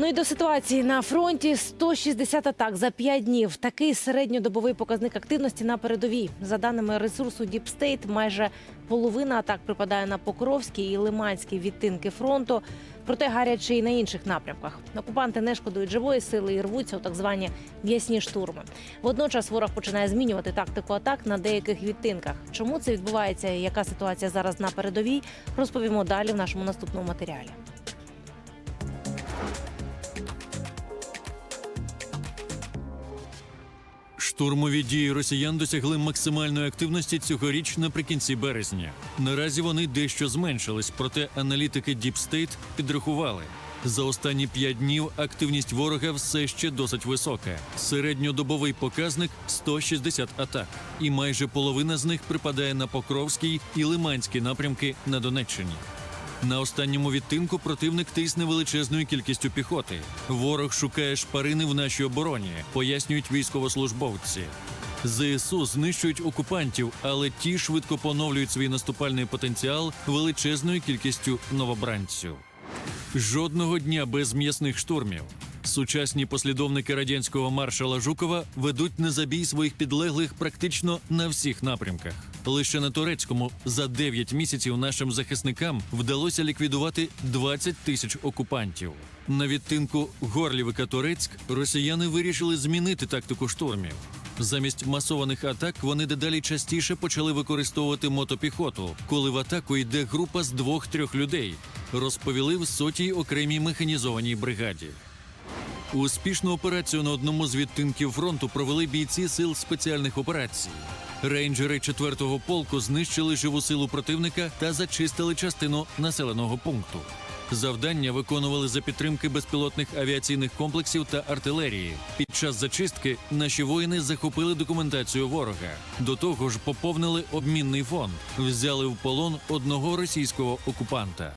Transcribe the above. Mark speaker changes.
Speaker 1: Ну і до ситуації на фронті 160 атак за 5 днів. Такий середньодобовий показник активності на передовій. За даними ресурсу State, майже половина атак припадає на Покровський і Лиманський відтинки фронту. Проте гаряче і на інших напрямках. Окупанти не шкодують живої сили і рвуться у так звані м'ясні штурми. Водночас ворог починає змінювати тактику атак на деяких відтинках. Чому це відбувається і яка ситуація зараз на передовій, розповімо далі в нашому наступному матеріалі.
Speaker 2: Штурмові дії росіян досягли максимальної активності цьогоріч наприкінці березня. Наразі вони дещо зменшились, проте аналітики Deep State підрахували. За останні п'ять днів активність ворога все ще досить висока. Середньодобовий показник 160 атак, і майже половина з них припадає на Покровський і Лиманський напрямки на Донеччині. На останньому відтинку противник тисне величезною кількістю піхоти. Ворог шукає шпарини в нашій обороні, пояснюють військовослужбовці. ЗСУ знищують окупантів, але ті швидко поновлюють свій наступальний потенціал величезною кількістю новобранців. Жодного дня без м'ясних штурмів. Сучасні послідовники радянського маршала Жукова ведуть на забій своїх підлеглих практично на всіх напрямках. Лише на турецькому за 9 місяців нашим захисникам вдалося ліквідувати 20 тисяч окупантів. На відтинку Горлівика Турецьк росіяни вирішили змінити тактику штурмів. Замість масованих атак вони дедалі частіше почали використовувати мотопіхоту, коли в атаку йде група з двох-трьох людей, розповіли в сотій окремій механізованій бригаді. Успішну операцію на одному з відтинків фронту провели бійці сил спеціальних операцій. Рейнджери 4-го полку знищили живу силу противника та зачистили частину населеного пункту. Завдання виконували за підтримки безпілотних авіаційних комплексів та артилерії. Під час зачистки наші воїни захопили документацію ворога. До того ж, поповнили обмінний фонд, взяли в полон одного російського окупанта.